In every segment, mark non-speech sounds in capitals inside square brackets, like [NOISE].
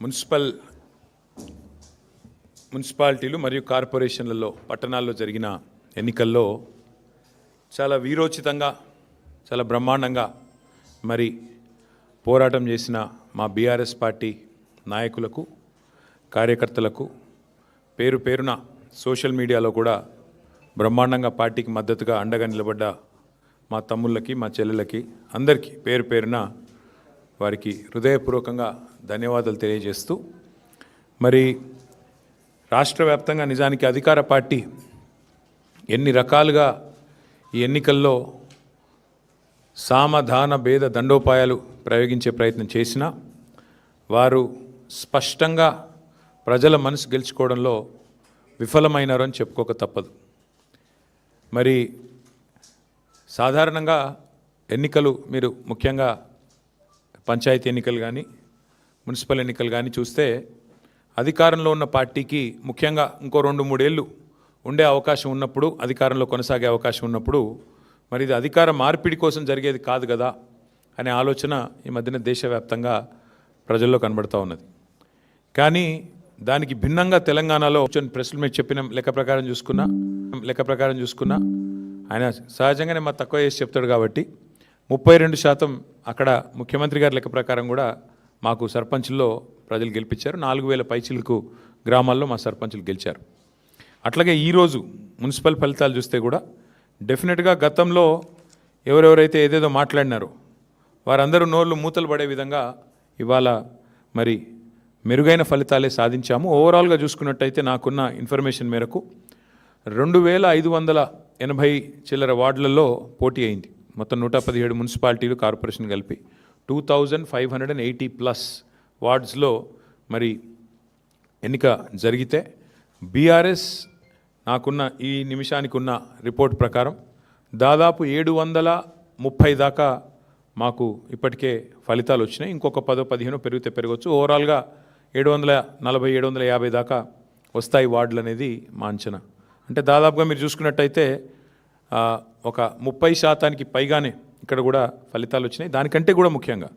Municipal మున్సిపాలిటీలు మరియు కార్పొరేషన్లలో పట్టణాల్లో జరిగిన ఎన్నికల్లో చాలా వీరోచితంగా చాలా బ్రహ్మాండంగా మరి పోరాటం చేసిన మా బీఆర్ఎస్ పార్టీ నాయకులకు కార్యకర్తలకు పేరు పేరున సోషల్ మీడియాలో కూడా బ్రహ్మాండంగా పార్టీకి మద్దతుగా అండగా నిలబడ్డ మా తమ్ముళ్ళకి మా చెల్లెలకి అందరికీ పేరు పేరున వారికి హృదయపూర్వకంగా ధన్యవాదాలు తెలియజేస్తూ మరి రాష్ట్ర వ్యాప్తంగా నిజానికి అధికార పార్టీ ఎన్ని రకాలుగా ఈ ఎన్నికల్లో సామధాన భేద దండోపాయాలు ప్రయోగించే ప్రయత్నం చేసినా వారు స్పష్టంగా ప్రజల మనసు గెలుచుకోవడంలో విఫలమైనారు అని చెప్పుకోక తప్పదు. మరి సాధారణంగా ఎన్నికలు మీరు ముఖ్యంగా పంచాయతీ ఎన్నికలు కానీ మున్సిపల్ ఎన్నికలు కానీ చూస్తే అధికారంలో ఉన్న పార్టీకి ముఖ్యంగా ఇంకో రెండు మూడేళ్ళు ఉండే అవకాశం ఉన్నప్పుడు అధికారంలో కొనసాగే అవకాశం ఉన్నప్పుడు మరి ఇది అధికార మార్పిడి కోసం జరిగేది కాదు కదా అనే ఆలోచన ఈ మధ్యన దేశవ్యాప్తంగా ప్రజల్లో కనబడుతూ ఉన్నది. కానీ దానికి భిన్నంగా తెలంగాణలో కూర్చొని ప్రెస్ల మీరు చెప్పిన లెక్క ప్రకారం చూసుకున్నా లెక్క ప్రకారం చూసుకున్నా ఆయన సహజంగానే మా తక్కువ చేసి చెప్తాడు కాబట్టి ముప్పై రెండు శాతం అక్కడ ముఖ్యమంత్రి గారి లెక్క ప్రకారం కూడా మాకు సర్పంచ్లో ప్రజలు గెలిపించారు. నాలుగు వేల పైచిలకు గ్రామాల్లో మా సర్పంచులు గెలిచారు. అట్లాగే ఈరోజు మున్సిపల్ ఫలితాలు చూస్తే కూడా డెఫినెట్గా గతంలో ఎవరెవరైతే ఏదేదో మాట్లాడినారో వారందరూ నోళ్ళు మూతలు పడే విధంగా ఇవాళ మరి మెరుగైన ఫలితాలే సాధించాము. ఓవరాల్గా చూసుకున్నట్టయితే నాకున్న ఇన్ఫర్మేషన్ మేరకు రెండు వేల ఐదు వందల ఎనభై చిల్లర వార్డులలో పోటీ అయింది. మొత్తం నూట పదిహేడు మున్సిపాలిటీలు కార్పొరేషన్ కలిపి two thousand five hundred and eighty plus వార్డ్స్లో మరి ఎన్నిక జరిగితే బీఆర్ఎస్ నాకున్న ఈ నిమిషానికి ఉన్న రిపోర్ట్ ప్రకారం దాదాపు ఏడు వందల ముప్పై దాకా మాకు ఇప్పటికే ఫలితాలు వచ్చినాయి. ఇంకొక పదో పదిహేను పెరిగితే పెరగవచ్చు ఓవరాల్గా ఏడు వందల నలభై ఏడు వందల యాభై దాకా వస్తాయి వార్డులు అనేది మా అంచనా. అంటే దాదాపుగా మీరు చూసుకున్నట్టయితే ఒక ముప్పై శాతానికి పైగానే ఇక్కడ కూడా ఫలితాలు వచ్చినాయి. దానికంటే కూడా ముఖ్యంగా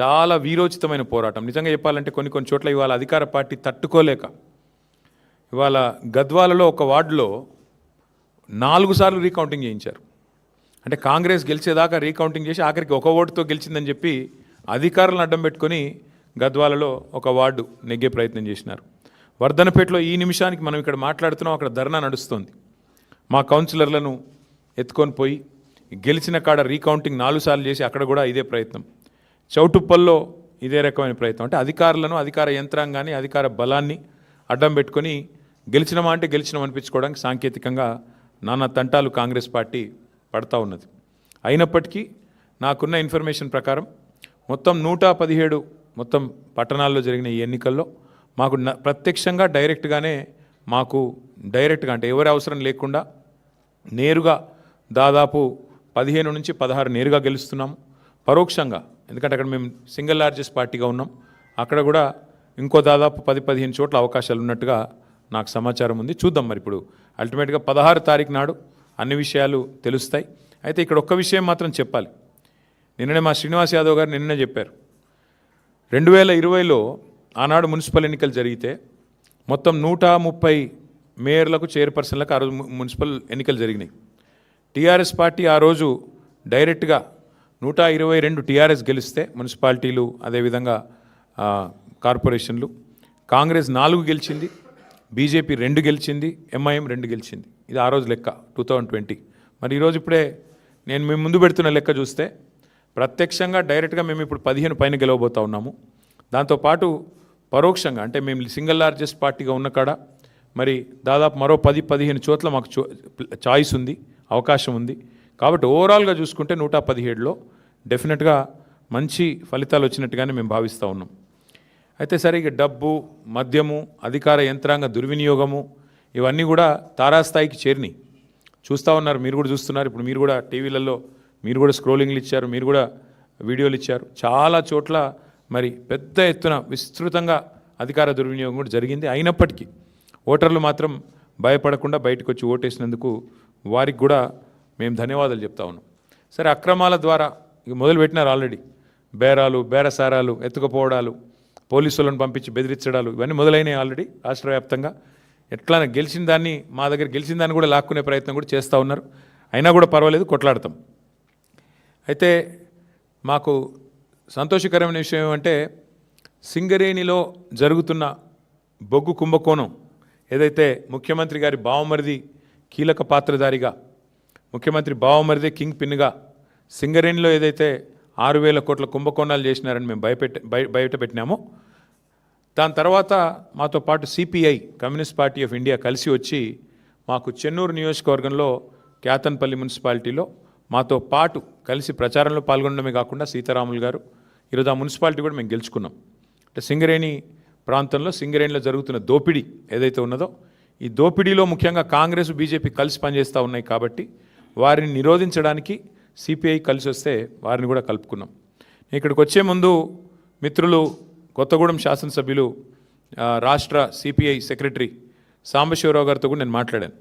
చాలా వీరోచితమైన పోరాటం. నిజంగా చెప్పాలంటే కొన్ని కొన్ని చోట్ల ఇవాళ అధికార పార్టీ తట్టుకోలేక ఇవాళ గద్వాలలో ఒక వార్డులో నాలుగు సార్లు రీకౌంటింగ్ చేయించారు. అంటే కాంగ్రెస్ గెలిచేదాకా రీకౌంటింగ్ చేసి ఆఖరికి ఒక ఓటుతో గెలిచిందని చెప్పి అధికారులను అడ్డం పెట్టుకొని గద్వాలలో ఒక వార్డు నెగ్గే ప్రయత్నం చేసినారు. వర్ధనపేటలో ఈ నిమిషానికి మనం ఇక్కడ మాట్లాడుతున్నాం. అక్కడ ధర్నా నడుస్తుంది. మా కౌన్సిలర్లను ఎత్తుకొని పోయి గెలిచిన కాడ రీకౌంటింగ్ నాలుగు సార్లు చేసి అక్కడ కూడా ఇదే ప్రయత్నం. చౌటుప్పల్లో ఇదే రకమైన ప్రయత్నం. అంటే అధికారులను అధికార యంత్రాంగాన్ని అధికార బలాన్ని అడ్డం పెట్టుకొని గెలిచినమా అంటే గెలిచినాం అనిపించుకోవడానికి సాంకేతికంగా నానా తంటాలు కాంగ్రెస్ పార్టీ పడతా ఉన్నది. అయినప్పటికీ నాకున్న ఇన్ఫర్మేషన్ ప్రకారం మొత్తం నూట పదిహేడు మొత్తం పట్టణాల్లో జరిగిన ఈ ఎన్నికల్లో మాకు న- ప్రత్యక్షంగా డైరెక్ట్గానే మాకు డైరెక్ట్గా అంటే ఎవరి అవసరం లేకుండా నేరుగా దాదాపు పదిహేను నుంచి పదహారు నేరుగా గెలుస్తున్నాము పరోక్షంగా ఎందుకంటే అక్కడ మేము సింగిల్ లార్జెస్ట్ పార్టీగా ఉన్నాం. అక్కడ కూడా ఇంకో దాదాపు పది పదిహేను చోట్ల అవకాశాలు ఉన్నట్టుగా నాకు సమాచారం ఉంది. చూద్దాం మరి ఇప్పుడు. అల్టిమేట్గా పదహారు తారీఖు నాడు అన్ని విషయాలు తెలుస్తాయి. అయితే ఇక్కడ ఒక్క విషయం మాత్రం చెప్పాలి. నిన్ననే మా శ్రీనివాస్ యాదవ్ గారు నిన్ననే చెప్పారు. రెండు వేల ఇరవైలో ఆనాడు మున్సిపల్ ఎన్నికలు జరిగితే మొత్తం నూట ముప్పై మేయర్లకు చైర్పర్సన్లకు ఆ రోజు మున్సిపల్ ఎన్నికలు జరిగినాయి. టీఆర్ఎస్ పార్టీ ఆ రోజు డైరెక్ట్గా నూట ఇరవై రెండు టీఆర్ఎస్ గెలిస్తే మున్సిపాలిటీలు అదేవిధంగా కార్పొరేషన్లు. కాంగ్రెస్ నాలుగు గెలిచింది బీజేపీ రెండు గెలిచింది ఎంఐఎం రెండు గెలిచింది. ఇది ఆ రోజు లెక్క టూ థౌజండ్ ట్వంటీ. మరి ఈరోజు ఇప్పుడే నేను మేము ముందు పెడుతున్న లెక్క చూస్తే ప్రత్యక్షంగా డైరెక్ట్గా మేము ఇప్పుడు పదిహేను పైన గెలవబోతా ఉన్నాము. దాంతోపాటు పరోక్షంగా అంటే మేము సింగిల్ లార్జెస్ట్ పార్టీగా ఉన్న కాడ మరి దాదాపు మరో పది పదిహేను చోట్ల మాకు చో చాయిస్ ఉంది. అవకాశం ఉంది. కాబట్టి ఓవరాల్గా చూసుకుంటే నూట పదిహేడులో డెఫినెట్గా మంచి ఫలితాలు వచ్చినట్టుగానే మేము భావిస్తూ ఉన్నాం. అయితే సరే ఇక డబ్బు మద్యము అధికార యంత్రాంగ దుర్వినియోగము ఇవన్నీ కూడా తారాస్థాయికి చేరినాయి. చూస్తూ ఉన్నారు మీరు కూడా చూస్తున్నారు. ఇప్పుడు మీరు కూడా టీవీలలో మీరు కూడా స్క్రోలింగ్లు ఇచ్చారు మీరు కూడా వీడియోలు ఇచ్చారు. చాలా చోట్ల మరి పెద్ద ఎత్తున విస్తృతంగా అధికార దుర్వినియోగం కూడా జరిగింది. అయినప్పటికీ ఓటర్లు మాత్రం భయపడకుండా బయటకు వచ్చి ఓటేసినందుకు వారికి కూడా మేము ధన్యవాదాలు చెప్తా ఉన్నాం. సరే అక్రమాల ద్వారా ఇక ఆల్రెడీ. బేరాలు బేరసారాలు ఎత్తుకుపోవడాలు పోలీసులను పంపించి బెదిరించడాలు ఇవన్నీ మొదలైనవి ఆల్రెడీ రాష్ట్ర వ్యాప్తంగా ఎట్లా గెలిచిన దాన్ని మా దగ్గర గెలిచిన దాన్ని కూడా లాక్కునే ప్రయత్నం కూడా చేస్తూ ఉన్నారు. అయినా కూడా పర్వాలేదు కొట్లాడతాం. అయితే మాకు సంతోషకరమైన విషయం ఏమంటే సింగరేణిలో జరుగుతున్న బొగ్గు కుంభకోణం ఏదైతే ముఖ్యమంత్రి గారి బావమరిది కీలక పాత్రధారిగా ముఖ్యమంత్రి బావమరిదే కింగ్ పిన్గా సింగరేణిలో ఏదైతే ఆరు వేల కోట్ల కుంభకోణాలు చేసినారని మేము భయపెట్ట బయ బయట పెట్టినామో దాని తర్వాత మాతో పాటు CPI communist party of India కలిసి వచ్చి మాకు చెన్నూరు నియోజకవర్గంలో క్యాతన్పల్లి మున్సిపాలిటీలో మాతో పాటు కలిసి ప్రచారంలో పాల్గొనడమే కాకుండా సీతారాములు గారు ఈరోజు ఆ మున్సిపాలిటీ కూడా మేము గెలుచుకున్నాం. అంటే సింగరేణి ప్రాంతంలో సింగరేణిలో జరుగుతున్న దోపిడీ ఏదైతే ఉన్నదో ఈ దోపిడీలో ముఖ్యంగా కాంగ్రెస్ బీజేపీ కలిసి పనిచేస్తూ ఉన్నాయి కాబట్టి వారిని నిరోధించడానికి సిపిఐ కలిసి వస్తే వారిని కూడా కలుపుకున్నాం. ఇక్కడికి వచ్చే ముందు మిత్రులు కొత్తగూడెం శాసనసభ్యులు రాష్ట్ర సిపిఐ సెక్రటరీ సాంబశివరావు గారితో కూడా నేను మాట్లాడాను.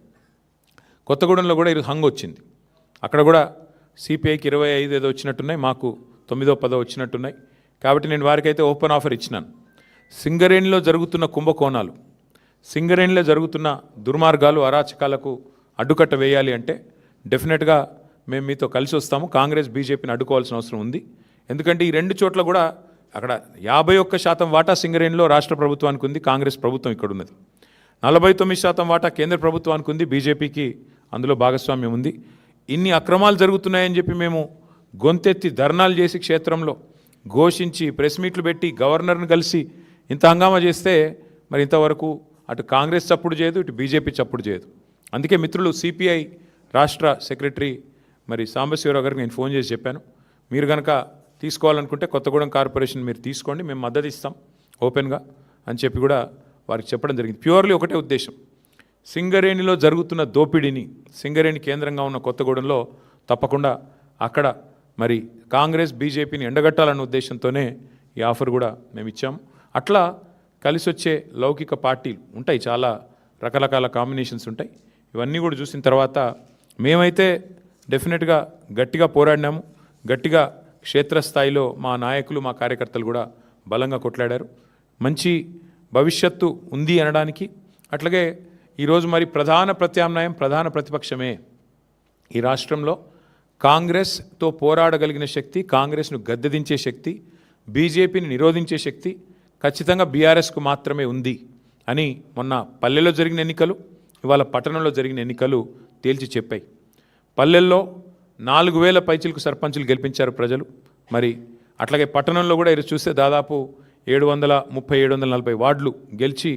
కొత్తగూడెంలో కూడా ఇది హంగ్ వచ్చింది. అక్కడ కూడా సిపిఐకి ఇరవై ఐదు ఏదో వచ్చినట్టున్నాయి మాకు తొమ్మిదో పదో వచ్చినట్టున్నాయి. కాబట్టి నేను వారికైతే ఓపెన్ ఆఫర్ ఇచ్చినాను. సింగరేణిలో జరుగుతున్న కుంభకోణాలు సింగరేణిలో జరుగుతున్న దుర్మార్గాలు అరాచకాలకు అడ్డుకట్ట వేయాలి అంటే డెఫినెట్గా మేము మీతో కలిసి వస్తాము. కాంగ్రెస్ బీజేపీని అడ్డుకోవాల్సిన అవసరం ఉంది. ఎందుకంటే ఈ రెండు చోట్ల కూడా అక్కడ యాభై ఒక్క శాతం వాటా సింగరేణిలో రాష్ట్ర ప్రభుత్వానికి ఉంది కాంగ్రెస్ ప్రభుత్వం ఇక్కడ ఉన్నది. నలభై తొమ్మిది శాతం వాటా కేంద్ర ప్రభుత్వానికి ఉంది బీజేపీకి అందులో భాగస్వామ్యం ఉంది. ఇన్ని అక్రమాలు జరుగుతున్నాయని చెప్పి మేము గొంతెత్తి ధర్నాలు చేసి క్షేత్రంలో ఘోషించి ప్రెస్ మీట్లు పెట్టి గవర్నర్ని కలిసి ఇంత హంగామా చేస్తే మరి ఇంతవరకు అటు కాంగ్రెస్ చప్పుడు చేయదు ఇటు బీజేపీ చప్పుడు చేయదు. అందుకే మిత్రులు సిపిఐ రాష్ట్ర సెక్రటరీ మరి సాంబశివరావు గారికి నేను ఫోన్ చేసి చెప్పాను. మీరు కనుక తీసుకోవాలనుకుంటే కొత్తగూడెం కార్పొరేషన్ మీరు తీసుకోండి మేము మద్దతు ఇస్తాం ఓపెన్గా అని చెప్పి కూడా వారికి చెప్పడం జరిగింది. ప్యూర్లీ ఒకటే ఉద్దేశం. సింగరేణిలో జరుగుతున్న దోపిడీని సింగరేణి కేంద్రంగా ఉన్న కొత్తగూడెంలో తప్పకుండా అక్కడ మరి కాంగ్రెస్ బీజేపీని ఎండగట్టాలన్న ఉద్దేశంతోనే ఈ ఆఫర్ కూడా మేము ఇచ్చాం. అట్లా కలిసి వచ్చే లౌకిక పార్టీలు ఉంటాయి చాలా రకరకాల కాంబినేషన్స్ ఉంటాయి. ఇవన్నీ కూడా చూసిన తర్వాత మేమైతే డెఫినెట్గా గట్టిగా పోరాడినాము. గట్టిగా క్షేత్రస్థాయిలో మా నాయకులు మా కార్యకర్తలు కూడా బలంగా కొట్లాడారు. మంచి భవిష్యత్తు ఉంది అనడానికి. అట్లాగే ఈరోజు మరి ప్రధాన ప్రత్యామ్నాయం ప్రధాన ప్రతిపక్షమే. ఈ రాష్ట్రంలో కాంగ్రెస్తో పోరాడగలిగిన శక్తి కాంగ్రెస్ను గద్దెదించే శక్తి బీజేపీని నిరోధించే శక్తి ఖచ్చితంగా బీఆర్ఎస్కు మాత్రమే ఉంది అని మొన్న పల్లెలో జరిగిన ఎన్నికలు ఇవాళ పట్టణంలో జరిగిన ఎన్నికలు తేల్చి చెప్పాయి. పల్లెల్లో నాలుగు వేల పైచిలకు సర్పంచులు గెలిపించారు ప్రజలు. మరి అట్లాగే పట్టణంలో కూడా ఇది చూస్తే దాదాపు ఏడు వందల ముప్పై ఏడు వందల నలభై వార్డులు గెలిచి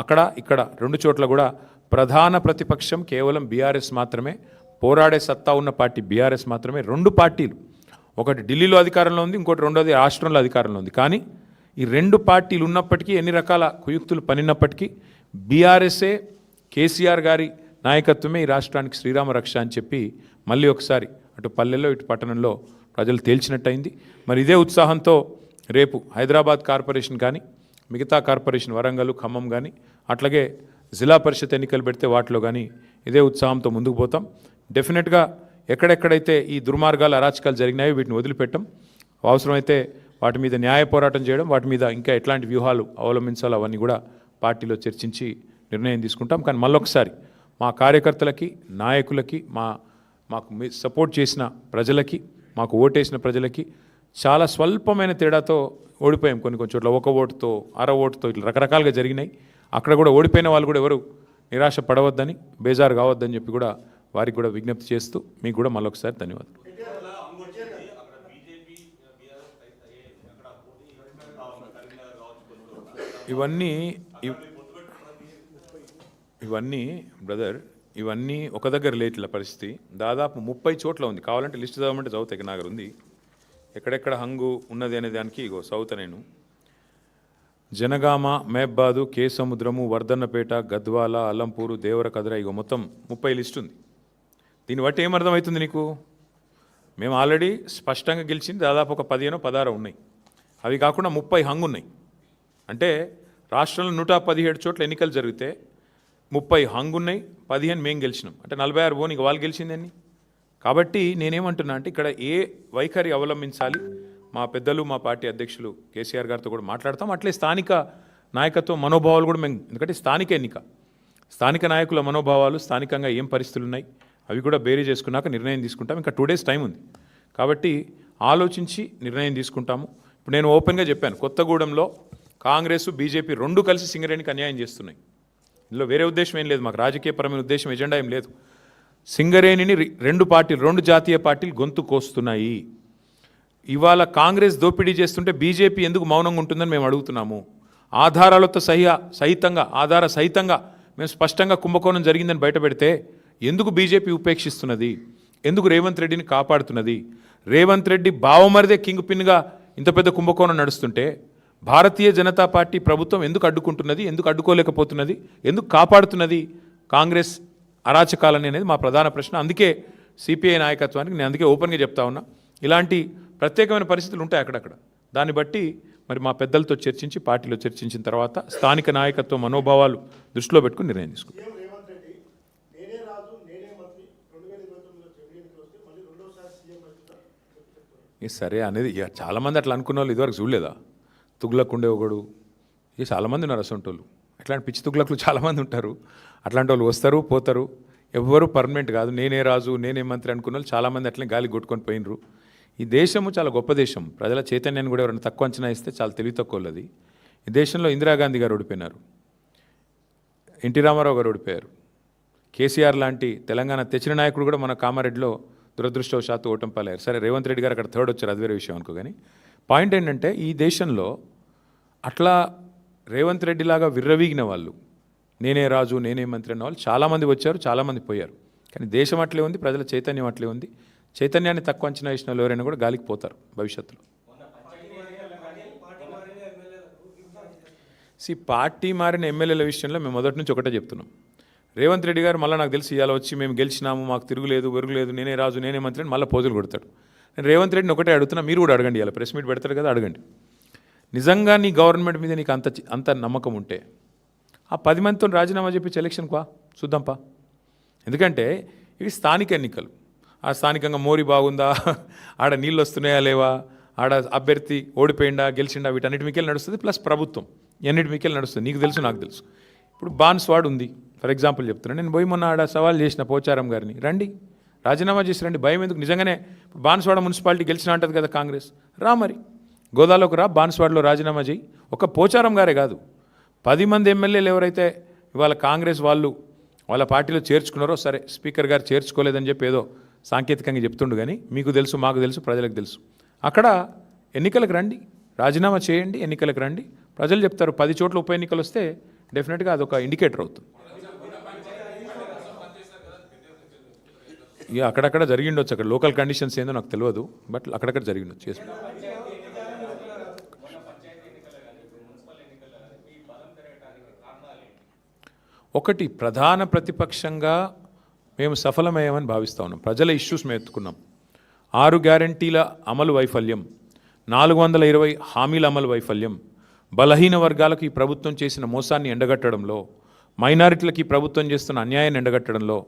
అక్కడ ఇక్కడ రెండు చోట్ల కూడా ప్రధాన ప్రతిపక్షం కేవలం బీఆర్ఎస్ మాత్రమే పోరాడే సత్తా ఉన్న పార్టీ బీఆర్ఎస్ మాత్రమే రెండు పార్టీలు. ఒకటి ఢిల్లీలో అధికారంలో ఉంది ఇంకోటి రెండోది రాష్ట్రంలో అధికారంలో ఉంది. కానీ ఈ రెండు పార్టీలు ఉన్నప్పటికీ ఎన్ని రకాల కుయుక్తులు పనినప్పటికీ బీఆర్ఎస్ఏ కేసీఆర్ గారి నాయకత్వమే ఈ రాష్ట్రానికి శ్రీరామ రక్ష అని చెప్పి మళ్ళీ ఒకసారి అటు పల్లెల్లో ఇటు పట్టణంలో ప్రజలు తేల్చినట్టయింది. మరి ఇదే ఉత్సాహంతో రేపు హైదరాబాద్ కార్పొరేషన్ కానీ మిగతా కార్పొరేషన్ వరంగల్ ఖమ్మం కానీ అట్లాగే జిల్లా పరిషత్ ఎన్నికలు పెడితే వాటిలో కానీ ఇదే ఉత్సాహంతో ముందుకు పోతాం. డెఫినెట్గా ఎక్కడెక్కడైతే ఈ దుర్మార్గాలు అరాచకాలు జరిగినాయో వీటిని వదిలిపెట్టం. అవసరమైతే వాటి మీద న్యాయ పోరాటం చేయడం వాటి మీద ఇంకా ఎట్లాంటి వ్యూహాలు అవలంబించాలో అవన్నీ కూడా పార్టీలో చర్చించి నిర్ణయం తీసుకుంటాం. కానీ మళ్ళొకసారి మా కార్యకర్తలకి నాయకులకి మా మాకు మీ సపోర్ట్ చేసిన ప్రజలకి మాకు ఓటేసిన ప్రజలకి చాలా స్వల్పమైన తేడాతో ఓడిపోయాం కొన్ని కొన్ని చోట్ల. ఒక ఓటుతో అర ఓటుతో ఇట్లా రకరకాలుగా జరిగినాయి. అక్కడ కూడా ఓడిపోయిన వాళ్ళు కూడా ఎవరు నిరాశ పడవద్దని బేజారు కావద్దని చెప్పి కూడా వారికి కూడా విజ్ఞప్తి చేస్తూ మీకు కూడా మళ్ళొకసారి ధన్యవాదాలు. ఇవన్నీ ఇవ్- ఇవన్నీ బ్రదర్ ఇవన్నీ ఒక దగ్గర లేట్ల పరిస్థితి. దాదాపు ముప్పై చోట్ల ఉంది. కావాలంటే లిస్ట్ చదవమంటే చదువుతాయి నాగర్ ఉంది. ఎక్కడెక్కడ హంగు ఉన్నది అనే దానికి ఇగో చదువుతా నేను. జనగామ మేబ్బాదు కే సముద్రము వర్ధన్నపేట గద్వాల అల్లంపూరు దేవర కదర ఇగో మొత్తం ముప్పై లిస్ట్ ఉంది. దీన్ని బట్టి ఏమర్థమవుతుంది నీకు? మేము ఆల్రెడీ స్పష్టంగా గెలిచింది దాదాపు ఒక పదిహేనో పదహారో ఉన్నాయి. అవి కాకుండా ముప్పై హంగు ఉన్నాయి అంటే రాష్ట్రంలో నూట పదిహేడు చోట్ల ఎన్నికలు జరిగితే ముప్పై హంగున్నాయి పదిహేను మేము గెలిచినాం. అంటే నలభై ఆరు పోనీ వాళ్ళు గెలిచిందని కాబట్టి నేనేమంటున్నా అంటే ఇక్కడ ఏ వైఖరి అవలంబించాలి? మా పెద్దలు మా పార్టీ అధ్యక్షులు కేసీఆర్ గారితో కూడా మాట్లాడతాం. అట్లే స్థానిక నాయకత్వ మనోభావాలు కూడా మేము ఎందుకంటే స్థానిక ఎన్నిక. స్థానిక నాయకుల మనోభావాలు స్థానికంగా ఏం పరిస్థితులు ఉన్నాయి అవి కూడా బేరీ చేసుకున్నాక నిర్ణయం తీసుకుంటాం. ఇంకా టూ డేస్ టైం ఉంది. కాబట్టి ఆలోచించి నిర్ణయం తీసుకుంటాము. ఇప్పుడు నేను ఓపెన్గా చెప్పాను కొత్తగూడెంలో కాంగ్రెస్ బీజేపీ రెండు కలిసి సింగరేణికి అన్యాయం చేస్తున్నాయి. ఇందులో వేరే ఉద్దేశం ఏం లేదు మాకు రాజకీయపరమైన ఉద్దేశం ఎజెండా ఏం లేదు. సింగరేణిని రి- రెండు పార్టీలు రెండు జాతీయ పార్టీలు గొంతు కోస్తున్నాయి. ఇవాళ కాంగ్రెస్ దోపిడీ చేస్తుంటే బీజేపీ ఎందుకు మౌనంగా ఉంటుందని మేము అడుగుతున్నాము. ఆధారాలతో సహ సహితంగా ఆధార సహితంగా మేము స్పష్టంగా కుంభకోణం జరిగిందని బయటపెడితే ఎందుకు బీజేపీ ఉపేక్షిస్తున్నది? ఎందుకు రేవంత్ రెడ్డిని కాపాడుతున్నది? రేవంత్ రెడ్డి బావమరిదే కింగ్ పిన్గా ఇంత పెద్ద కుంభకోణం నడుస్తుంటే భారతీయ జనతా పార్టీ ప్రభుత్వం ఎందుకు అడ్డుకుంటున్నది ఎందుకు అడ్డుకోలేకపోతున్నది ఎందుకు కాపాడుతున్నది? కాంగ్రెస్ అరాచకాలని అనేది మా ప్రధాన ప్రశ్న. అందుకే సిపిఐ నాయకత్వానికి నేను అందుకే ఓపెన్గా చెప్తా ఉన్నా. ఇలాంటి ప్రత్యేకమైన పరిస్థితులు ఉంటాయి అక్కడక్కడ. దాన్ని బట్టి మరి మా పెద్దలతో చర్చించి పార్టీలో చర్చించిన తర్వాత స్థానిక నాయకత్వ మనోభావాలు దృష్టిలో పెట్టుకుని నిర్ణయం తీసుకుంటాం. సరే అనేది ఇక చాలామంది అట్లా అనుకున్న వాళ్ళు ఇదివరకు చూడలేదా? తుగ్లక్ ఉండే ఒకడు. ఇక చాలామంది ఉన్నారు అసంటోళ్ళు. అట్లాంటి పిచ్చి తుగ్లకులు చాలామంది ఉంటారు. అట్లాంటి వాళ్ళు వస్తారు పోతారు. ఎవ్వరూ పర్మనెంట్ కాదు. నేనే రాజు నేనే మంత్రి అనుకున్న వాళ్ళు చాలామంది అట్లనే గాలి కొట్టుకొని పోయినరు. ఈ దేశము చాలా గొప్ప దేశం. ప్రజల చైతన్యాన్ని కూడా ఎవరైనా తక్కువ అంచనా ఇస్తే చాలా తెలివి తక్కువది ఈ దేశంలో ఇందిరాగాంధీ గారు ఓడిపోయినారు. ఎన్టీ రామారావు గారు ఓడిపోయారు. కేసీఆర్ లాంటి తెలంగాణ తెచ్చిన నాయకుడు కూడా మన కామారెడ్డిలో దురదృష్టవశాత్తు ఓటం పాలయ్యారు. సరే రేవంత్ రెడ్డి గారు అక్కడ థర్డ్ వచ్చారు అది వేరే విషయం అనుకో కానీ పాయింట్ ఏంటంటే ఈ దేశంలో అట్లా రేవంత్ రెడ్డి లాగా విర్రవీగిన వాళ్ళు నేనే రాజు నేనే మంత్రి అన్న వాళ్ళు చాలామంది వచ్చారు చాలామంది పోయారు. కానీ దేశం అట్లే ఉంది ప్రజల చైతన్యం అట్లే ఉంది. చైతన్యాన్ని తక్కువ అంచనా వేసిన వాళ్ళు ఎవరైనా కూడా గాలికి పోతారు భవిష్యత్తులో. సి పార్టీ మారిన ఎమ్మెల్యేల విషయంలో మేము మొదటి నుంచి ఒకటే చెప్తున్నాం. రేవంత్ రెడ్డి గారు మళ్ళీ నాకు తెలిసి ఇవాళ వచ్చి మేము గెలిచినాము మాకు తిరుగులేదు వెరుగులేదు నేనే రాజు నేనే మంత్రి అని మళ్ళీ పోజులు కొడతాడు నేను రేవంత్ రెడ్డిని ఒకటే అడుగుతున్నా మీరు కూడా అడగండి ఇలా ప్రెస్ మీట్ పెడతారు కదా అడగండి. నిజంగా నీ గవర్నమెంట్ మీద నీకు అంత అంత నమ్మకం ఉంటే ఆ పది మందితో రాజీనామా చెప్పించి ఎలక్షన్కి వా చూద్దాంపా ఎందుకంటే ఇవి స్థానిక ఎన్నికలు. ఆ స్థానికంగా మోరి బాగుందా [LAUGHS] ఆడ నీళ్ళు వస్తున్నాయా లేవా ఆడ అభ్యర్థి ఓడిపోయిందా గెలిచిండా వీటన్నిటి మీకెళ్ళి నడుస్తుంది ప్లస్ ప్రభుత్వం. ఎన్నిటి మీకెళ్ళి నడుస్తుంది నీకు తెలుసు నాకు తెలుసు. ఇప్పుడు బాన్స్వాడ్ ఉంది. ఫర్ ఎగ్జాంపుల్ చెప్తున్నాను నేను పోయి మొన్న ఆడ సవాల్ చేసిన పోచారం గారిని. రండి. రాజీనామా చేసి రండి. భయం ఎందుకు? నిజంగానే ఇప్పుడు బాన్స్వాడ మున్సిపాలిటీ గెలిచిన అంటది కదా కాంగ్రెస్. రా మరి. గోదాలోకి రా. బాన్స్వాడలో రాజీనామా చేయి. ఒక పోచారం గారే కాదు. పది మంది ఎమ్మెల్యేలు ఎవరైతే ఇవాళ కాంగ్రెస్ వాళ్ళు వాళ్ళ పార్టీలో చేర్చుకున్నారో సరే స్పీకర్ గారు చేర్చుకోలేదని చెప్పి ఏదో సాంకేతికంగా చెప్తుండు కానీ మీకు తెలుసు మాకు తెలుసు ప్రజలకు తెలుసు. అక్కడ ఎన్నికలకు రండి. రాజీనామా చేయండి ఎన్నికలకు రండి. ప్రజలు చెప్తారు పది చోట్ల ఉప ఎన్నికలు వస్తే డెఫినెట్గా అదొక ఇండికేటర్ అవుతుంది. ఇక అక్కడక్కడ జరిగిండొచ్చు. అక్కడ లోకల్ కండిషన్స్ ఏందో నాకు తెలియదు బట్ అక్కడక్కడ జరిగిండొచ్చు. చేసి ఒకటి ప్రధాన ప్రతిపక్షంగా మేము సఫలమయ్యామని భావిస్తా ఉన్నాం. ప్రజల ఇష్యూస్ మేము ఎత్తుకున్నాం. ఆరు గ్యారంటీల అమలు వైఫల్యం. నాలుగు వందల ఇరవై హామీల అమలు వైఫల్యం. బలహీన వర్గాలకు ఈ ప్రభుత్వం చేసిన మోసాన్ని ఎండగట్టడంలో మైనారిటీలకి ప్రభుత్వం చేస్తున్న అన్యాయాన్ని ఎండగట్టడంలో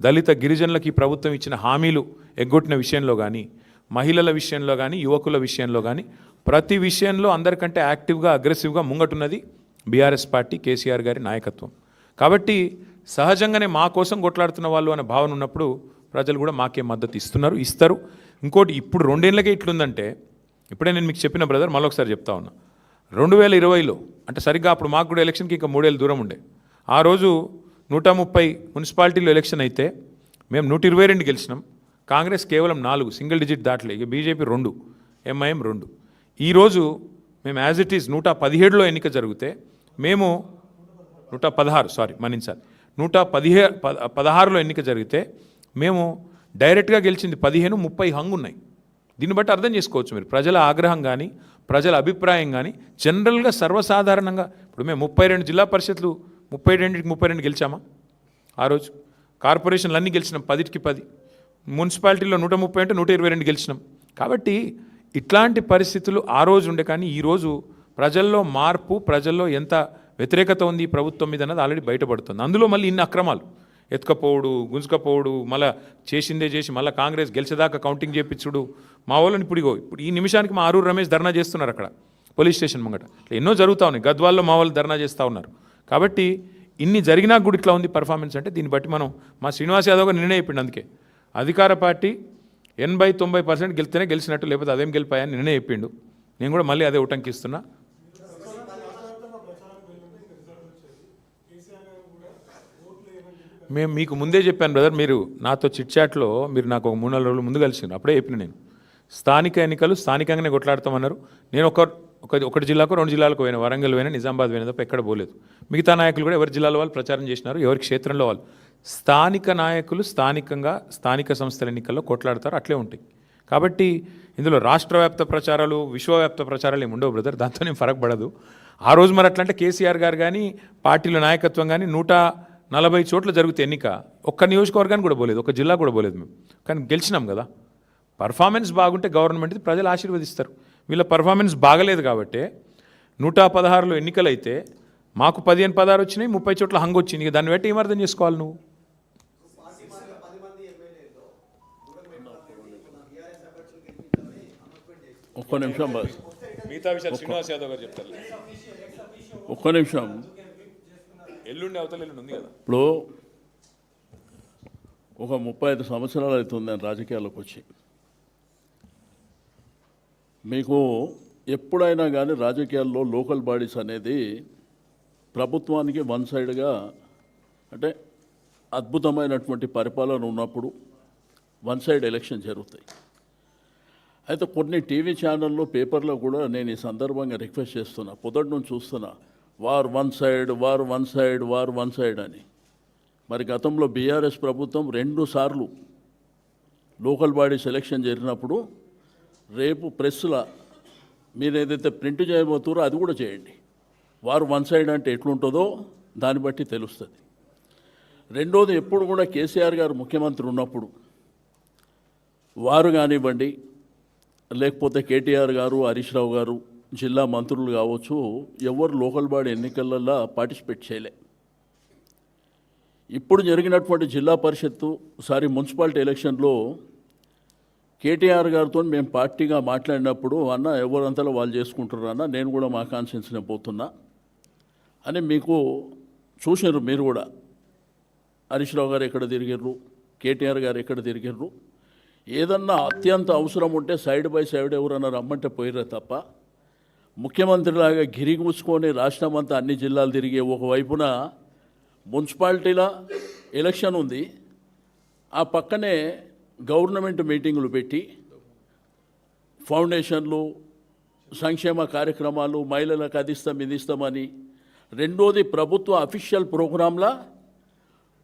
దళిత గిరిజనులకి ప్రభుత్వం ఇచ్చిన హామీలు ఎగ్గొట్టిన విషయంలో కానీ మహిళల విషయంలో కానీ యువకుల విషయంలో కానీ ప్రతి విషయంలో అందరికంటే యాక్టివ్గా అగ్రెసివ్గా ముంగటున్నది బీఆర్ఎస్ పార్టీ కేసీఆర్ గారి నాయకత్వం. కాబట్టి సహజంగానే మా కోసం కొట్లాడుతున్న వాళ్ళు అనే భావన ఉన్నప్పుడు ప్రజలు కూడా మాకే మద్దతు ఇస్తున్నారు ఇస్తారు. ఇంకోటి ఇప్పుడు రెండేళ్ళకే ఇట్లుందంటే ఇప్పుడే నేను మీకు చెప్పిన బ్రదర్ మళ్ళొకసారి చెప్తా ఉన్నా. రెండు వేల ఇరవైలో అంటే సరిగ్గా అప్పుడు మాకు కూడా ఎలక్షన్కి ఇంకా మూడేళ్ళు దూరం ఉండే. ఆ రోజు నూట ముప్పై మున్సిపాలిటీలో ఎలక్షన్ అయితే మేము నూట ఇరవై రెండు గెలిచినాం. కాంగ్రెస్ కేవలం నాలుగు సింగిల్ డిజిట్ దాటలే. ఇక బీజేపీ రెండు ఎంఐఎం రెండు. ఈరోజు మేము యాజ్ ఇట్ ఈస్ నూట పదిహేడులో ఎన్నిక జరిగితే మేము నూట పదహారు సారీ మన్నించాలి. నూట పదిహే పద పదహారులో ఎన్నిక జరిగితే మేము డైరెక్ట్గా గెలిచింది పదిహేను ముప్పై హంగు ఉన్నాయి దీన్ని బట్టి అర్థం చేసుకోవచ్చు మీరు. ప్రజల ఆగ్రహం కానీ ప్రజల అభిప్రాయం కానీ జనరల్గా సర్వసాధారణంగా ఇప్పుడు మేము ముప్పై రెండు జిల్లా పరిషత్లు ముప్పై రెండుకి ముప్పై రెండు గెలిచామా? ఆ రోజు కార్పొరేషన్లు అన్నీ గెలిచినాం పదిటికి పది. మున్సిపాలిటీలో నూట ముప్పై అంటే నూట ఇరవై రెండు గెలిచినాం. కాబట్టి ఇట్లాంటి పరిస్థితులు ఆ రోజు ఉండే కానీ ఈరోజు ప్రజల్లో మార్పు ప్రజల్లో ఎంత వ్యతిరేకత ఉంది ప్రభుత్వం మీద అన్నది ఆల్రెడీ బయటపడుతుంది. అందులో మళ్ళీ ఇన్ని అక్రమాలు. ఎత్తుకపోవుడు గుంజుకపోవుడు మళ్ళా చేసిందే చేసి మళ్ళీ కాంగ్రెస్ గెలిచేదాకా కౌంటింగ్ చేపించుడు మా వాళ్ళని ఇప్పుడు ఇగో ఇప్పుడు ఈ నిమిషానికి మా ఆరూరు రమేష్ ధర్నా చేస్తున్నారు అక్కడ పోలీస్ స్టేషన్ ముంగట. ఇట్లా ఎన్నో జరుగుతూ ఉన్నాయి. గద్వాల్లో మా వాళ్ళు ధర్నా చేస్తూ ఉన్నారు. కాబట్టి ఇన్ని జరిగినా కూడా ఇట్లా ఉంది పర్ఫార్మెన్స్ అంటే దీన్ని బట్టి మనం మా శ్రీనివాస్ యాదవ్ గారు నిర్ణయం చెప్పిండు అందుకే. అధికార పార్టీ ఎనభై తొంభై పర్సెంట్ గెలిస్తేనే గెలిచినట్టు లేకపోతే అదేం గెలిపాయని నిర్ణయం చెప్పిండు. నేను కూడా మళ్ళీ అదే ఉటంకిస్తున్నా మేము మీకు ముందే చెప్పాను బ్రదర్ మీరు నాతో చిట్చాట్లో మీరు నాకు ఒక మూడు నాలుగు రోజులు ముందు కలిసి అప్పుడే చెప్పిన నేను. స్థానిక ఎన్నికలు స్థానికంగానే కొట్లాడతామన్నారు నేను ఒక ఒక ఒకటి జిల్లాకు రెండు జిల్లాలకు పోయినా వరంగల్ పోయినా నిజామాబాద్ పోయినా తప్ప ఎక్కడ పోలేదు. మిగతా నాయకులు కూడా ఎవరి జిల్లాలో వాళ్ళు ప్రచారం చేసినారు ఎవరి క్షేత్రంలో వాళ్ళు. స్థానిక నాయకులు స్థానికంగా స్థానిక సంస్థల ఎన్నికల్లో కొట్లాడతారు అట్లే ఉంటాయి. కాబట్టి ఇందులో రాష్ట్ర వ్యాప్త ప్రచారాలు విశ్వవ్యాప్త ప్రచారాలు ఏమి ఉండవు బ్రదర్ దాంతో నేను ఫరక్ పడదు. ఆ రోజు మరి అట్లంటే కేసీఆర్ గారు కానీ పార్టీల నాయకత్వం కానీ నూట నలభై చోట్ల జరుగుతే ఎన్నిక ఒక్క నియోజకవర్గానికి కూడా పోలేదు ఒక జిల్లా కూడా పోలేదు మేము. కానీ గెలిచినాం కదా. పర్ఫార్మెన్స్ బాగుంటే గవర్నమెంట్ది ప్రజలు ఆశీర్వదిస్తారు. వీళ్ళ పర్ఫార్మెన్స్ బాగలేదు కాబట్టి నూట పదహారులో ఎన్నికలైతే మాకు పదిహేను పదహారు వచ్చినాయి ముప్పై చోట్ల హంగ్ వచ్చింది. ఇక దాన్ని బట్టి ఏం అర్థం చేసుకోవాలి నువ్వు? ఒక్క నిమిషం మిగతా విషయాలు శ్రీనివాస్ యాదవ్ గారు చెప్తారు. ఒక్క నిమిషం. ఎల్లుండి అవతల ఎల్లుండి ఉంది కదా. ఇప్పుడు ఒక ముప్పై ఐదు సంవత్సరాలు అవుతుంది నేను రాజకీయాల్లోకి వచ్చి. మీకు ఎప్పుడైనా కానీ రాజకీయాల్లో లోకల్ బాడీస్ అనేది ప్రభుత్వానికి వన్ సైడ్గా అంటే అద్భుతమైనటువంటి పరిపాలన ఉన్నప్పుడు వన్ సైడ్ ఎలక్షన్ జరుగుతాయి. అయితే కొన్ని టీవీ ఛానల్లో పేపర్లో కూడా నేను ఈ సందర్భంగా రిక్వెస్ట్ చేస్తున్నా పొదటి నుంచి చూస్తున్నా. War one side war one side war one side అని. మరి గతంలో బీఆర్ఎస్ ప్రభుత్వం రెండు సార్లు లోకల్ బాడీ సెలక్షన్ జరిగినప్పుడు రేపు ప్రెస్ల మీరు ఏదైతే ప్రింట్ చేయబోతురో అది కూడా చేయండి. వారు వన్ సైడ్ అంటే ఎట్లుంటుందో దాన్ని బట్టి తెలుస్తుంది. రెండోది ఎప్పుడు కూడా కేసీఆర్ గారు ముఖ్యమంత్రి ఉన్నప్పుడు వారు కానివ్వండి లేకపోతే కేటీఆర్ గారు హరీష్ రావు గారు జిల్లా మంత్రులు కావచ్చు ఎవరు లోకల్ బాడీ ఎన్నికలలో పార్టిసిపేట్ చేయలే. ఇప్పుడు జరిగినటువంటి జిల్లా పరిషత్తు సారీ మున్సిపాలిటీ ఎలక్షన్లో కేటీఆర్ గారితో మేము పార్టీగా మాట్లాడినప్పుడు అన్న ఎవరంతలో వాళ్ళు చేసుకుంటారు అన్న నేను కూడా మా కాన్షియన్స్నే పోతున్నా అని మీకు చూసినారు మీరు కూడా. హరీష్ రావు గారు ఎక్కడ తిరిగిర్రు? కేటీఆర్ గారు ఎక్కడ తిరిగిర్రు? ఏదన్నా అత్యంత అవసరం ఉంటే సైడ్ బై సైడ్ ఎవరన్నా రమ్మంటే పోయిర్రే తప్ప ముఖ్యమంత్రిలాగా గిరిగూసుకొని రాష్ట్రం అంతా అన్ని జిల్లాలు తిరిగి ఒకవైపున మున్సిపాలిటీల ఎలక్షన్ ఉంది. ఆ పక్కనే గవర్నమెంట్ మీటింగులు పెట్టి ఫౌండేషన్లు సంక్షేమ కార్యక్రమాలు మహిళలకు అది ఇస్తాం ఇది ఇస్తామని రెండోది ప్రభుత్వ అఫీషియల్ ప్రోగ్రాంలా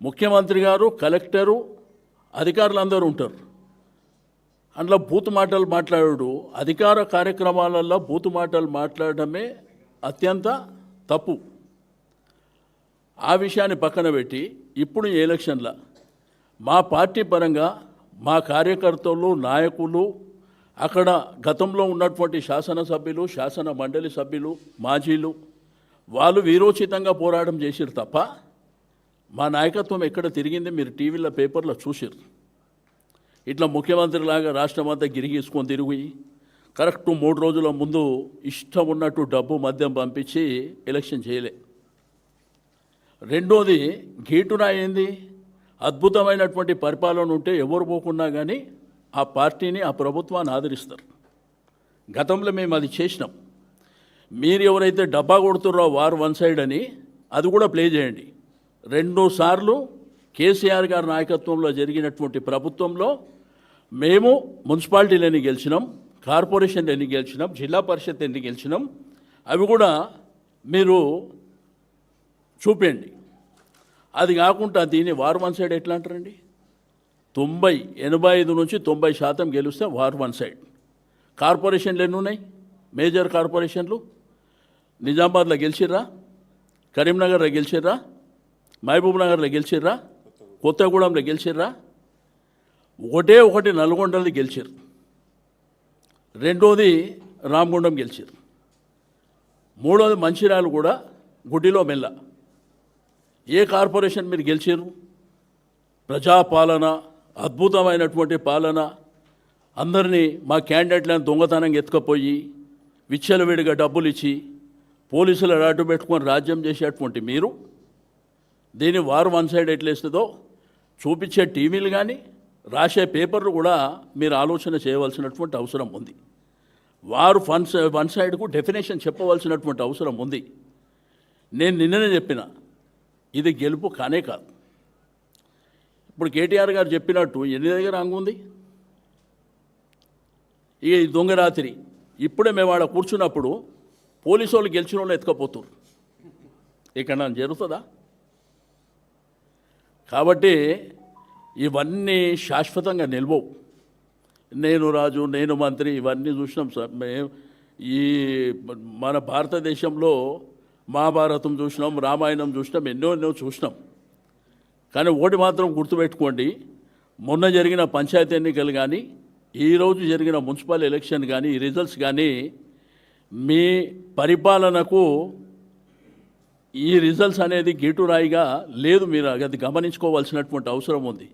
ముఖ్యమంత్రి గారు కలెక్టరు అధికారులందరూ ఉంటారు. అందులో బూతు మాటలు మాట్లాడు అధికార కార్యక్రమాలలో బూతు మాటలు మాట్లాడడమే అత్యంత తప్పు. ఆ విషయాన్ని పక్కన పెట్టి ఇప్పుడు ఈ ఎలక్షన్లో మా పార్టీ పరంగా మా కార్యకర్తలు నాయకులు అక్కడ గతంలో ఉన్నటువంటి శాసనసభ్యులు శాసన మండలి సభ్యులు మాజీలు వాళ్ళు వీరోచితంగా పోరాటం చేసిరు తప్ప మా నాయకత్వం ఎక్కడ తిరిగింది మీరు టీవీలో పేపర్లో చూసిరు ఇట్లా ముఖ్యమంత్రిలాగా రాష్ట్రం అంతా గిరిగీసుకొని తిరిగి కరెక్ట్ మూడు రోజుల ముందు ఇష్టం ఉన్నట్టు డబ్బు మద్యం పంపించి ఎలక్షన్ చేయలే. రెండోది గేటున ఏంది? అద్భుతమైనటువంటి పరిపాలన ఉంటే ఎవరు పోకున్నా కానీ ఆ పార్టీని ఆ ప్రభుత్వాన్ని ఆదరిస్తారు. గతంలో మేము అది చేసినాం. మీరు ఎవరైతే డబ్బా కొడుతున్నారో వారు వన్ సైడ్ అని అది కూడా ప్లే చేయండి. రెండు సార్లు కేసీఆర్ గారి నాయకత్వంలో జరిగినటువంటి ప్రభుత్వంలో మేము మున్సిపాలిటీలు ఎన్ని గెలిచినాం కార్పొరేషన్ ఎన్ని గెలిచినాం జిల్లా పరిషత్ ఎన్ని గెలిచినాం. అవి కూడా మీరు చూపండి అది కాకుండా దీన్ని వార్ వన్ సైడ్ ఎట్లా అంటారండి? తొంభై ఎనభై ఐదు నుంచి తొంభై శాతం గెలిస్తే వార్ వన్ సైడ్. కార్పొరేషన్లు ఎన్ని ఉన్నాయి? మేజర్ కార్పొరేషన్లు? నిజామాబాద్లో గెలిచిర్రా? కరీంనగర్లో గెలిచిర్రా? మహబూబ్ నగర్లో గెలిచిర్రా? కొత్తగూడెంలో గెలిచిర్రా? ఒకటే ఒకటి నల్గొండలో గెలిచారు రెండోది రామగుండం గెలిచారు మూడోది మంచిర్యాల కూడా గుడ్డిలో మెల్ల. ఏ కార్పొరేషన్ మీరు గెలిచారు ప్రజాపాలన అద్భుతమైనటువంటి పాలన అందరినీ మా క్యాండిడేట్లను దొంగతనంగా ఎత్తుకపోయి విచ్చలవిడిగా డబ్బులు ఇచ్చి పోలీసులు అడ్డు పెట్టుకొని రాజ్యం చేసేటువంటి మీరు? దీన్ని వారు వన్ సైడ్ ఎట్లేస్తుందో చూపించే టీవీలు కానీ రాసే పేపర్లు కూడా మీరు ఆలోచన చేయవలసినటువంటి అవసరం ఉంది. వారు ఫన్ వన్ సైడ్కు డెఫినేషన్ చెప్పవలసినటువంటి అవసరం ఉంది. నేను నిన్ననే చెప్పిన ఇది గెలుపు కానే కాదు. ఇప్పుడు కేటీఆర్ గారు చెప్పినట్టు ఎన్ని దగ్గర అంగుంది ఇక ఈ దొంగ రాత్రి ఇప్పుడే మేము ఆడ కూర్చున్నప్పుడు పోలీసు వాళ్ళు గెలిచిన వాళ్ళు ఎత్తుకపోతున్నారు ఇక్కడ నన్ను జరుగుతుందా? కాబట్టి ఇవన్నీ శాశ్వతంగా నిల్వవు. నేను రాజు నేను మంత్రి ఇవన్నీ చూసినాం సార్. మేము ఈ మన భారతదేశంలో మహాభారతం చూసినాం రామాయణం చూసినాం ఎన్నో ఎన్నో చూసినాం. కానీ ఓటి మాత్రం గుర్తుపెట్టుకోండి మొన్న జరిగిన పంచాయతీ ఎన్నికలు కానీ ఈరోజు జరిగిన మున్సిపల్ ఎలక్షన్ కానీ ఈ రిజల్ట్స్ కానీ మీ పరిపాలనకు ఈ రిజల్ట్స్ అనేది గీటురాయిగా లేదు మీరు అది గమనించుకోవాల్సినటువంటి అవసరం ఉంది.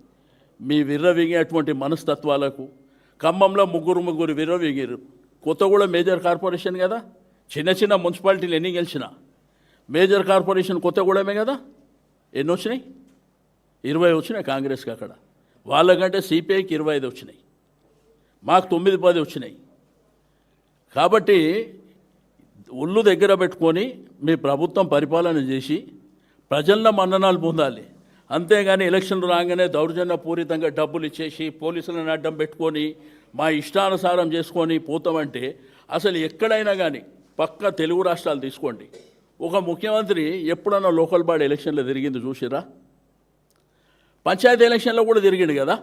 మీ విర్రవీగేటువంటి మనస్తత్వాలకు ఖమ్మంలో ముగ్గురు ముగ్గురు విర్రవీగారు కొత్తగూడెం మేజర్ కార్పొరేషన్ కదా? చిన్న చిన్న మున్సిపాలిటీలు ఎన్ని గెలిచిన. మేజర్ కార్పొరేషన్ కొత్తగూడెమే కదా? ఎన్ని వచ్చినాయి? ఇరవై వచ్చినాయి కాంగ్రెస్కి అక్కడ. వాళ్ళకంటే సిపిఐకి ఇరవై ఐదు వచ్చినాయి. మాకు తొమ్మిది పది వచ్చినాయి. కాబట్టి ఒళ్ళు దగ్గర పెట్టుకొని మీ ప్రభుత్వం పరిపాలన చేసి ప్రజల మన్ననాలు పొందాలి. అంతేగాని ఎలక్షన్లు రాగానే దౌర్జన్యపూరితంగా డబ్బులు ఇచ్చేసి పోలీసులను అడ్డం పెట్టుకొని మా ఇష్టానుసారం చేసుకొని పోతామంటే అసలు ఎక్కడైనా కానీ పక్క తెలుగు రాష్ట్రాలు తీసుకోండి. ఒక ముఖ్యమంత్రి ఎప్పుడన్నా లోకల్ బాడీ ఎలక్షన్లో తిరిగింది చూసిరా పంచాయతీ ఎలక్షన్లో కూడా తిరిగిండు కదా?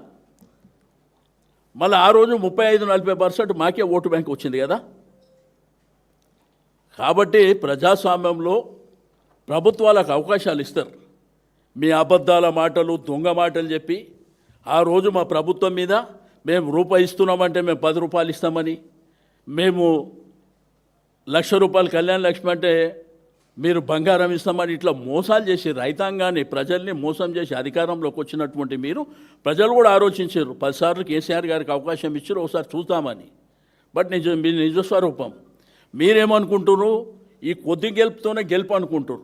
మళ్ళీ ఆ రోజు ముప్పై ఐదు నలభై పర్సెంట్ మాకే ఓటు బ్యాంక్ వచ్చింది కదా? కాబట్టి ప్రజాస్వామ్యంలో ప్రభుత్వాలకు అవకాశాలు ఇస్తారు. మీ అబద్ధాల మాటలు దొంగ మాటలు చెప్పి ఆ రోజు మా ప్రభుత్వం మీద మేము రూపాయి ఇస్తున్నామంటే మేము పది రూపాయలు ఇస్తామని మేము లక్ష రూపాయలు కళ్యాణ లక్ష్మి అంటే మీరు బంగారం ఇస్తామని ఇట్లా మోసాలు చేసి రైతాంగాన్ని ప్రజల్ని మోసం చేసి అధికారంలోకి వచ్చినటువంటి మీరు ప్రజలు కూడా ఆలోచించారు. పదిసార్లు కేసీఆర్ గారికి అవకాశం ఇచ్చారు ఒకసారి చూద్దామని. బట్ నిజ మీ నిజస్వరూపం. మీరేమనుకుంటున్నారు? ఈ కొద్ది గెలుపుతోనే గెలుపు అనుకుంటారు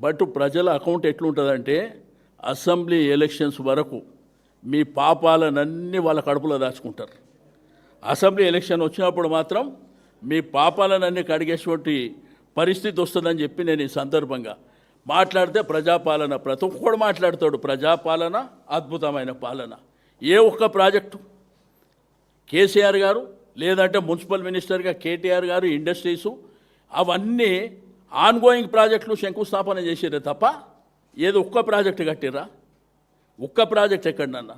బట్ ప్రజల అకౌంట్ ఎట్లుంటుందంటే అసెంబ్లీ ఎలక్షన్స్ వరకు మీ పాపాలనన్నీ వాళ్ళ కడుపులో దాచుకుంటారు. అసెంబ్లీ ఎలక్షన్ వచ్చినప్పుడు మాత్రం మీ పాపాలనన్నీ కడిగేటువంటి పరిస్థితి వస్తుందని చెప్పి నేను ఈ సందర్భంగా మాట్లాడితే ప్రజాపాలన ప్రతి ఒక్కడు మాట్లాడతాడు ప్రజాపాలన అద్భుతమైన పాలన. ఏ ఒక్క ప్రాజెక్టు? కేసీఆర్ గారు లేదంటే మున్సిపల్ మినిస్టర్గా కేటీఆర్ గారు ఇండస్ట్రీసు అవన్నీ ఆన్గోయింగ్ ప్రాజెక్టులు శంకుస్థాపన చేసిరే తప్ప ఏదో ఒక్క ప్రాజెక్టు కట్టిరా ఒక్క ప్రాజెక్ట్ ఎక్కడన్నా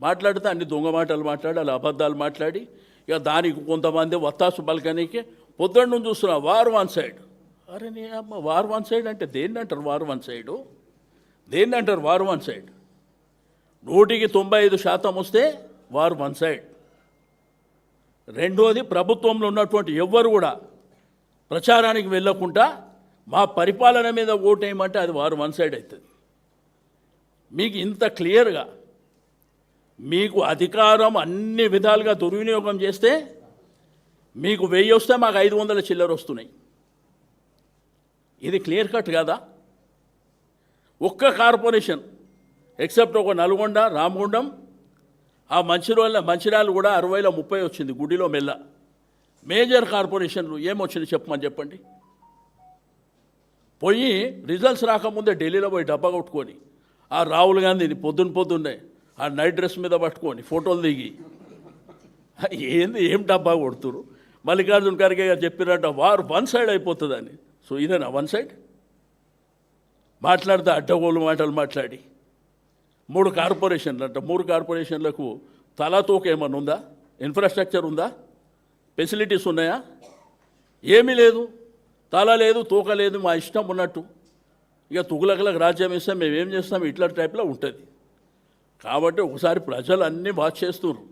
మాట్లాడితే అన్ని దొంగ మాటలు మాట్లాడి అలా అబద్ధాలు మాట్లాడి ఇక దానికి కొంతమంది వత్తాసు బల్కనీకి పొద్దున్న నుంచి చూస్తున్నా వార్ వన్ సైడ్. అరే నీ అమ్మ వార్ వన్ సైడ్ అంటే దేన్ని అంటారు వార్ వన్ సైడు? దేన్ని అంటారు వార్ వన్ సైడ్? నూటికి తొంభై ఐదు శాతం వస్తే వార్ వన్ సైడ్. రెండోది ప్రభుత్వంలో ఉన్నటువంటి ఎవ్వరు కూడా ప్రచారానికి వెళ్ళకుండా మా పరిపాలన మీద ఓటేయమంటే అది వారు వన్ సైడ్ అవుతుంది. మీకు ఇంత క్లియర్గా మీకు అధికారం అన్ని విధాలుగా దుర్వినియోగం చేస్తే మీకు వెయ్యి వస్తే మాకు ఐదు వందల చిల్లర వస్తున్నాయి. ఇది క్లియర్ కట్ కదా? ఒక్క కార్పొరేషన్ ఎక్సెప్ట్ ఒక నల్గొండ రామగుండం ఆ మంచిర్యాల మంచిర్యాల కూడా అరవైలో ముప్పై వచ్చింది గుడిలో మెల్ల. మేజర్ కార్పొరేషన్లు ఏమొచ్చింది చెప్పమని చెప్పండి? పోయి రిజల్ట్స్ రాకముందే ఢిల్లీలో పోయి డబ్బా కొట్టుకొని ఆ రాహుల్ గాంధీని పొద్దున్న పొద్దున్నే ఆ నైట్ డ్రెస్ మీద పట్టుకొని ఫోటోలు దిగి ఏంది ఏం డబ్బా కొడుతురు? మల్లికార్జున ఖర్గే గారు చెప్పినట్ట వారు వన్ సైడ్ అయిపోతుందని. సో ఇదేనా వన్ సైడ్ మాట్లాడితే అడ్డగోలు మాటలు మాట్లాడి. మూడు కార్పొరేషన్లు అంట మూడు కార్పొరేషన్లకు తలాతోక ఏమన్నా ఉందా? ఇన్ఫ్రాస్ట్రక్చర్ ఉందా? ఫెసిలిటీస్ ఉన్నాయా? ఏమీ లేదు. తల లేదు తోక లేదు మా ఇష్టం ఉన్నట్టు. ఇక తుగులకలకు రాజ్యం ఇస్తాం మేము ఏం చేస్తాం? ఇట్లా టైప్లో ఉంటుంది. కాబట్టి ఒకసారి ప్రజలు అన్నీ వాచ్ చేస్తున్నారు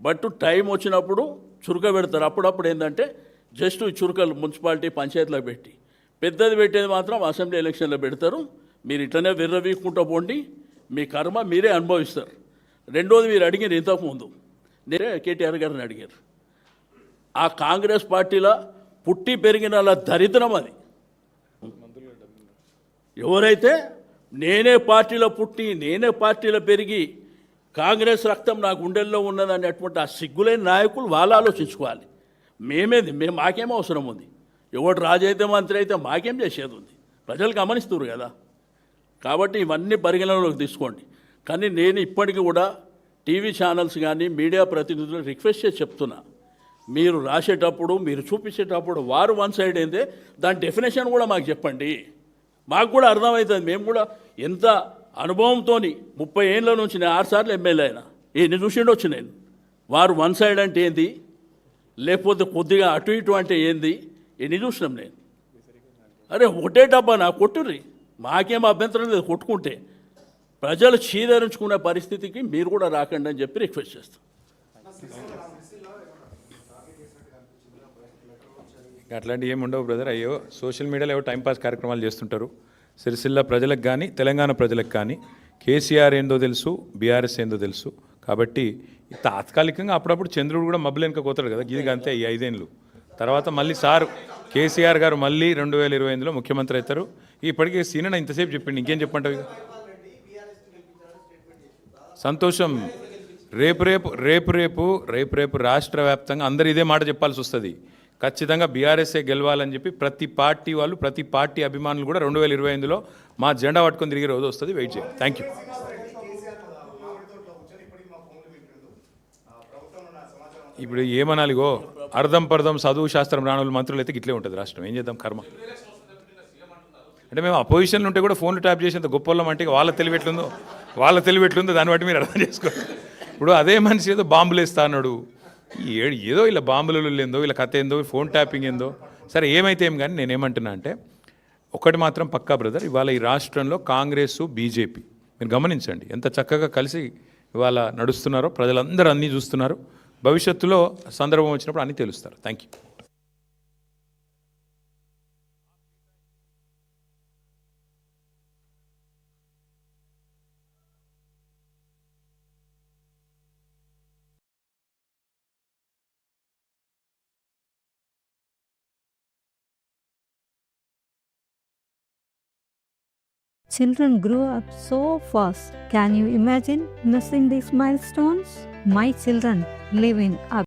బట్ టైం వచ్చినప్పుడు చురుక పెడతారు. అప్పుడప్పుడు ఏంటంటే జస్ట్ ఈ చురుకలు మున్సిపాలిటీ పంచాయతీలో పెట్టి. పెద్దది పెట్టేది మాత్రం అసెంబ్లీ ఎలక్షన్లో పెడతారు. మీరు ఇట్లనే విర్రవీక్కుంటూ పోండి. మీ కర్మ మీరే అనుభవిస్తారు. రెండోది మీరు అడిగారు ఇంతకుముందు నేనే కేటీఆర్ గారిని అడిగారు. ఆ కాంగ్రెస్ పార్టీలో పుట్టి పెరిగిన అలా దరిద్రం అది. ఎవరైతే నేనే పార్టీలో పుట్టి నేనే పార్టీలో పెరిగి కాంగ్రెస్ రక్తం నా గుండెల్లో ఉన్నదనేటువంటి ఆ సిగ్గులైన నాయకులు వాళ్ళు ఆలోచించుకోవాలి. మేమేది? మేము మాకేం అవసరం ఉంది? ఎవడు రాజైతే మంత్రి అయితే మాకేం చేసేది ఉంది? ప్రజలు గమనిస్తున్నారు కదా. కాబట్టి ఇవన్నీ పరిగణనలోకి తీసుకోండి. కానీ నేను ఇప్పటికీ కూడా టీవీ ఛానల్స్ కానీ మీడియా ప్రతినిధులు రిక్వెస్ట్ చేసి చెప్తున్నా. మీరు రాసేటప్పుడు మీరు చూపించేటప్పుడు వారు వన్ సైడ్ అయితే దాని డెఫినేషన్ కూడా మాకు చెప్పండి. మాకు కూడా అర్థమవుతుంది. మేము కూడా ఎంత అనుభవంతో ముప్పై ఏళ్ళ నుంచి నేను ఆరు సార్లు ఎమ్మెల్యే అయినా. ఎన్ని చూసిండొచ్చు నేను. వారు వన్ సైడ్ అంటే ఏంది? లేకపోతే కొద్దిగా అటు ఇటు అంటే ఏంది? ఎన్ని చూసినాం నేను? అరే ఒకటే డబ్బా నా కొట్టుర్రీ. మాకేం అభ్యంతరం లేదు కొట్టుకుంటే. ప్రజలు చీదరించుకునే పరిస్థితికి మీరు కూడా రాకండి అని చెప్పి రిక్వెస్ట్ చేస్తాం. అట్లాంటివి ఏమి ఉండవు బ్రదర్ అయ్యో సోషల్ మీడియాలో ఏవో టైంపాస్ కార్యక్రమాలు చేస్తుంటారు. సిరిసిల్ల ప్రజలకు కానీ తెలంగాణ ప్రజలకు కానీ కేసీఆర్ ఏందో తెలుసు బీఆర్ఎస్ ఏందో తెలుసు. కాబట్టి తాత్కాలికంగా అప్పుడప్పుడు చంద్రుడు కూడా మబ్బులు వెనుక పోతాడు కదా ఇది అంతే ఈ ఐదేళ్ళు తర్వాత మళ్ళీ సార్ కేసీఆర్ గారు మళ్ళీ రెండు వేల ఇరవై ఎనిమిదిలో ముఖ్యమంత్రి అవుతారు. ఇప్పటికే సీనియర్ ఇంతసేపు చెప్పిండు. ఇంకేం చెప్పంటావు? సంతోషం. రేపు రేపు రేపు రేపు రేపు రేపు రాష్ట్ర వ్యాప్తంగా అందరూ ఇదే మాట చెప్పాల్సి వస్తుంది. ఖచ్చితంగా బీఆర్ఎస్ఏ గెలవాలని చెప్పి ప్రతి పార్టీ వాళ్ళు ప్రతి పార్టీ అభిమానులు కూడా రెండు వేల ఇరవై ఐదులో మా జెండా పట్టుకొని తిరిగే రోజు వస్తుంది. వెయిట్ చేయండి థ్యాంక్ యూ ఇప్పుడు ఏమనాలిగో? అర్థం పర్థం చదువు శాస్త్రం రాణులు మంత్రులు అయితే ఇట్లే ఉంటుంది రాష్ట్రం. ఏం చేద్దాం కర్మ? అంటే మేము అపోజిషన్లు ఉంటే కూడా ఫోన్లు ట్యాప్ చేసేంత గొప్పలం అంటే వాళ్ళ తెలివి ఎట్లుందో? వాళ్ళ తెలివి ఎట్లుందో దాన్ని బట్టి మీరు అర్థం చేసుకోండి. ఇప్పుడు అదే మనిషి ఏదో బాంబులు వేస్తా అన్నాడు. ఏడు ఏదో ఇలా బాంబులు ఏందో ఇలా కథ ఏందో ఫోన్ ట్యాపింగ్ ఏందో. సరే ఏమైతే ఏం కానీ నేనేమంటున్నా అంటే ఒకటి మాత్రం పక్కా బ్రదర్ ఇవాళ ఈ రాష్ట్రంలో కాంగ్రెస్ బీజేపీ. మీరు గమనించండి ఎంత చక్కగా కలిసి ఇవాళ నడుస్తున్నారో ప్రజలందరూ అన్నీ చూస్తున్నారు. భవిష్యత్తులో సందర్భం వచ్చినప్పుడు అన్నీ తెలుస్తారు thank you Children grow up so fast. Can you imagine missing these milestones? My children live in a